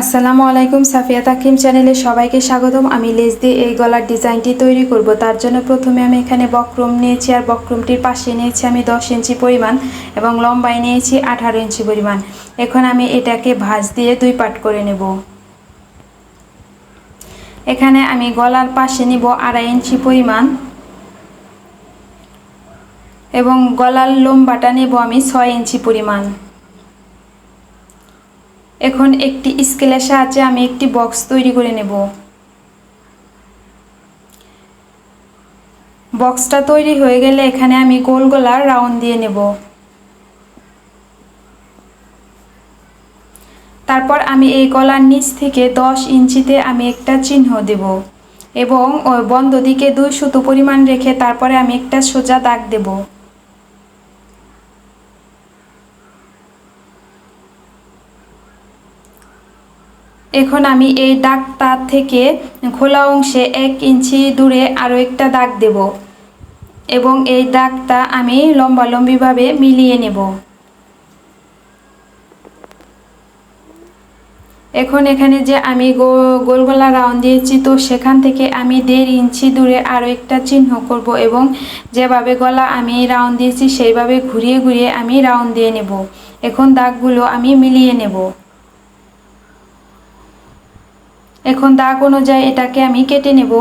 আসসালামু আলাইকুম, সাফিয়া তাকিম চ্যানেলে সবাইকে স্বাগতম। আমি লেজ দিয়ে এই গলার ডিজাইনটি তৈরি করব। তার জন্য প্রথমে আমি এখানে বক্রম নিয়েছি আর বক্রমটির পাশে নিয়েছি আমি দশ ইঞ্চি পরিমাণ এবং লম্বায় নিয়েছি আঠারো ইঞ্চি পরিমাণ। এখন আমি এটাকে ভাঁজ দিয়ে দুই পাট করে নেব। এখানে আমি গলার পাশে নিব আড়াই ইঞ্চি পরিমাণ এবং গলার লম্বাটা নেব আমি ছয় ইঞ্চি পরিমাণ। এখন একটি স্কেলের সাহায্যে আমি একটি বক্স তৈরি করে নেব। বক্সটা তৈরি হয়ে গেলে এখানে আমি গোল গোলার রাউন্ড দিয়ে নেব। তারপর আমি এই গলার নিচ থেকে দশ ইঞ্চিতে আমি একটা চিহ্ন দেব এবং ওই বন্ধ দিকে দুই সুতো পরিমাণ রেখে তারপরে আমি একটা সোজা দাগ দেবো। এখন আমি এই দাগ তার থেকে খোলা অংশে এক ইঞ্চি দূরে আরও একটা দাগ দেব এবং এই দাগটা আমি লম্বালম্বিভাবে মিলিয়ে নেব। এখন এখানে যে আমি গোলগোলা রাউন্ড দিয়েছি, তো সেখান থেকে আমি দেড় ইঞ্চি দূরে আরও একটা চিহ্ন করব এবং যেভাবে গলা আমি রাউন্ড দিয়েছি, সেইভাবে ঘুরিয়ে ঘুরিয়ে আমি রাউন্ড দিয়ে নেব। এখন দাগগুলো আমি মিলিয়ে নেব। এখন দাগ অনুযায়ী এটাকে আমি কেটে নেব।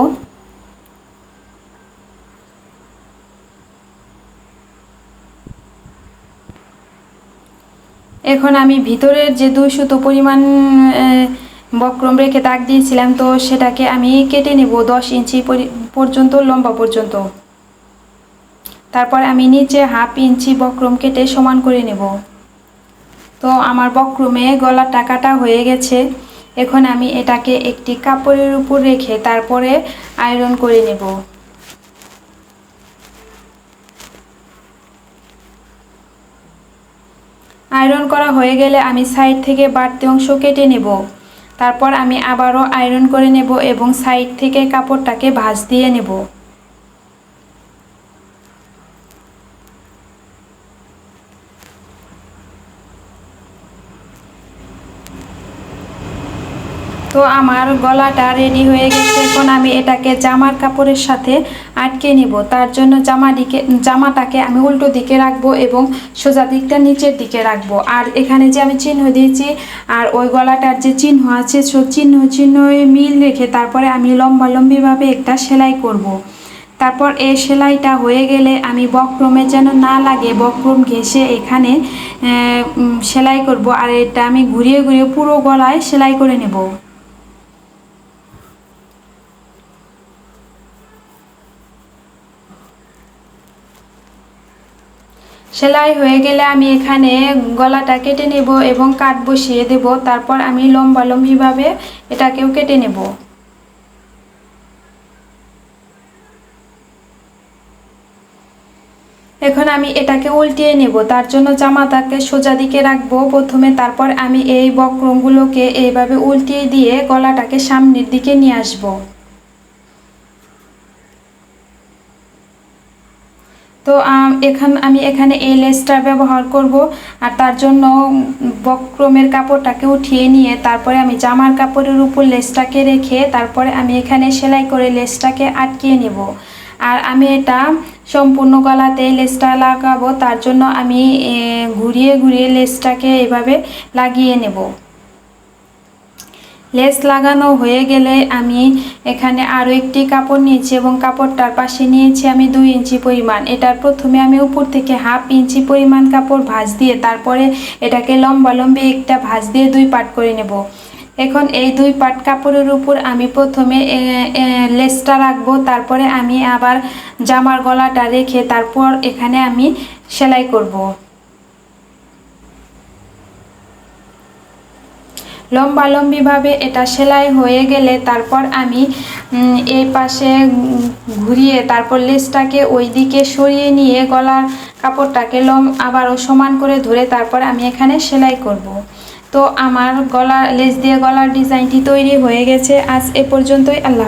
এখন আমি ভিতরের যে দুই সুতো পরিমাণ বক্রম রেখে দাগ দিয়েছিলাম, তো সেটাকে আমি কেটে নেব দশ ইঞ্চি পর্যন্ত, লম্বা পর্যন্ত। তারপর আমি নিচে হাফ ইঞ্চি বক্রম কেটে সমান করে নেব। তো আমার বক্রমে গলার টাকাটা হয়ে গেছে। এখন আমি এটাকে একটি কাপড়ের উপর রেখে তারপরে আয়রন করে নেব। আয়রন করা হয়ে গেলে আমি সাইড থেকে বাড়তি অংশ কেটে নেব। তারপর আমি আবারও আয়রন করে নেব এবং সাইড থেকে কাপড়টাকে ভাঁজ দিয়ে নেব। তো আমার গলাটা রেডি হয়ে গেছে। এখন আমি এটাকে জামার কাপড়ের সাথে আটকে নিব। তার জন্য জামা দিকে জামাটাকে আমি উল্টো দিকে রাখব এবং সোজা দিকটা নিচের দিকে রাখব। আর এখানে যে আমি চিহ্ন দিয়েছি, আর ওই গলাটার যে চিহ্ন আছে সব চিহ্ন চিহ্ন মিল রেখে তারপরে আমি লম্বা লম্বিভাবে একটা সেলাই করব। তারপর এই সেলাইটা হয়ে গেলে আমি বক্রমে যেন না লাগে বক্রম ঘেসে এখানে সেলাই করব। আর এটা আমি ঘুরিয়ে ঘুরিয়ে পুরো গলায় সেলাই করে নেব। সেলাই হয়ে গেলে আমি এখানে গলাটা কেটে নেব এবং কাট বসিয়ে দেব। তারপর আমি লম্বা লম্বিভাবে এটাকেও কেটে নেব। এখন আমি এটাকে উল্টিয়ে নেব। তার জন্য জামাটাকে সোজা দিকে রাখব প্রথমে। তারপর আমি এই বক্রমগুলোকে এইভাবে উল্টিয়ে দিয়ে গলাটাকে সামনের দিকে নিয়ে আসব। তো এখান, আমি এখানে এই লেসটা ব্যবহার করব আর তার জন্য বক্রমের কাপড়টাকে উঠিয়ে নিয়ে তারপরে আমি জামার কাপড়ের উপর লেসটাকে রেখে তারপরে আমি এখানে সেলাই করে লেসটাকে আটকিয়ে নেব। আর আমি এটা সম্পূর্ণ গলাতে লেসটা লাগাবো, তার জন্য আমি ঘুরিয়ে ঘুরিয়ে লেসটাকে এভাবে লাগিয়ে নেব। লেস লাগানো হয়ে গেলে আমি এখানে আরও একটি কাপড় নিয়েছি এবং কাপড়টার পাশে নিয়েছি আমি দুই ইঞ্চি পরিমাণ এটার প্রথমে আমি উপর থেকে হাফ ইঞ্চি পরিমাণ কাপড় ভাঁজ দিয়ে তারপরে এটাকে লম্বা লম্বি একটা ভাঁজ দিয়ে দুই পাট করে নেব এখন এই দুই পাট কাপড়ের উপর আমি প্রথমে লেসটা রাখব, তারপরে আমি আবার জামার গলাটা রেখে তারপর এখানে আমি সেলাই করব। লম্বালম্বিভাবে এটা সেলাই হয়ে গেলে তারপর আমি এই পাশে ঘুরিয়ে তারপর লেসটাকে ওই দিকে সরিয়ে নিয়ে গলার কাপড়টাকে লম আবারও সমান করে ধরে তারপর আমি এখানে সেলাই করব। তো আমার গলা, লেস দিয়ে গলার ডিজাইনটি তৈরি হয়ে গেছে আজ এ পর্যন্তই, আল্লাহ